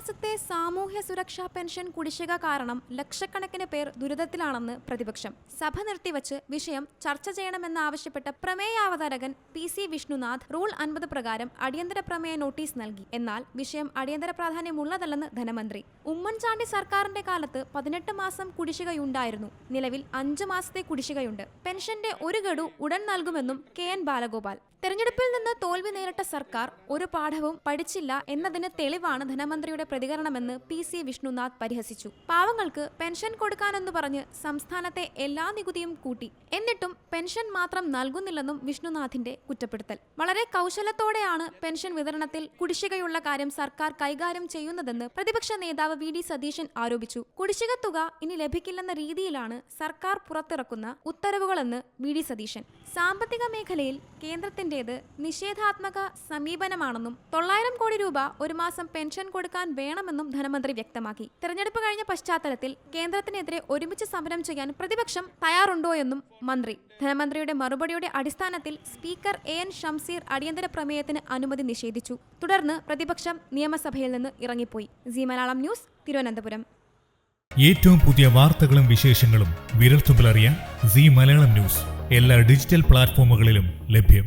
മാസത്തെ സാമൂഹ്യ സുരക്ഷാ പെൻഷൻ കുടിശ്ശിക കാരണം ലക്ഷക്കണക്കിന് പേർ ദുരിതത്തിലാണെന്ന് പ്രതിപക്ഷം. സഭ നിർത്തിവച്ച് വിഷയം ചർച്ച ചെയ്യണമെന്നാവശ്യപ്പെട്ട പ്രമേയാവതാരകൻ പി സി വിഷ്ണുനാഥ് റൂൾ അൻപത് പ്രകാരം അടിയന്തര പ്രമേയ നോട്ടീസ് നൽകി. എന്നാൽ വിഷയം അടിയന്തര പ്രാധാന്യമുള്ളതല്ലെന്ന് ധനമന്ത്രി. ഉമ്മൻചാണ്ടി സർക്കാരിന്റെ കാലത്ത് പതിനെട്ട് മാസം കുടിശ്ശികയുണ്ടായിരുന്നു. നിലവിൽ അഞ്ചു മാസത്തെ കുടിശ്ശികയുണ്ട്. പെൻഷന്റെ ഒരു ഗഡു ഉടൻ നൽകുമെന്നും കെ എൻ ബാലഗോപാൽ. തെരഞ്ഞെടുപ്പിൽ നിന്ന് തോൽവി നേരിട്ട സർക്കാർ ഒരു പാഠവും പഠിച്ചില്ല എന്നതിന് തെളിവാണ് ധനമന്ത്രിയുടെ പ്രതികരണമെന്ന് പി സി വിഷ്ണുനാഥ് പരിഹസിച്ചു. പാവങ്ങൾക്ക് പെൻഷൻ കൊടുക്കാനെന്ന് പറഞ്ഞ് സംസ്ഥാനത്തെ എല്ലാ നികുതിയും കൂട്ടി. എന്നിട്ടും പെൻഷൻ മാത്രം നൽകുന്നില്ലെന്നും വിഷ്ണുനാഥിന്റെ കുറ്റപ്പെടുത്തൽ. വളരെ കൗശലത്തോടെയാണ് പെൻഷൻ വിതരണത്തിൽ കുടിശ്ശികയുള്ള കാര്യം സർക്കാർ കൈകാര്യം ചെയ്യുന്നതെന്ന് പ്രതിപക്ഷ നേതാവ് വി ഡി സതീശൻ ആരോപിച്ചു. കുടിശ്ശിക തുക ഇനി ലഭിക്കില്ലെന്ന രീതിയിലാണ് സർക്കാർ പുറത്തിറക്കുന്ന ഉത്തരവുകളെന്ന് വി ഡി സതീശൻ. സാമ്പത്തിക മേഖലയിൽ കേന്ദ്രത്തിന്റേത് നിഷേധാത്മക സമീപനമാണെന്നും തൊള്ളായിരം കോടി രൂപ ഒരു മാസം പെൻഷൻ കൊടുക്കാൻ വേണമെന്നും ധനമന്ത്രി വ്യക്തമാക്കി. തെരഞ്ഞെടുപ്പ് കഴിഞ്ഞ പശ്ചാത്തലത്തിൽ കേന്ദ്രത്തിനെതിരെ ഒരുമിച്ച് സമരം ചെയ്യാൻ പ്രതിപക്ഷം തയ്യാറുണ്ടോ എന്നും മന്ത്രി. ധനമന്ത്രിയുടെ മറുപടിയുടെ അടിസ്ഥാനത്തിൽ സ്പീക്കർ എ എൻ ഷംസീർ അടിയന്തര പ്രമേയത്തിന് അനുമതി നിഷേധിച്ചു. തുടർന്ന് പ്രതിപക്ഷം നിയമസഭയിൽ നിന്ന് ഇറങ്ങിപ്പോയി. C Malayalam news Thiruvananthapuram. ഏറ്റവും പുതിയ വാർത്തകളും വിശേഷങ്ങളും വിരൽത്തുമ്പിലറിയാൻ സി മലയാളം ന്യൂസ്. എല്ലാ ഡിജിറ്റൽ പ്ലാറ്റ്ഫോമുകളിലും ലഭ്യം.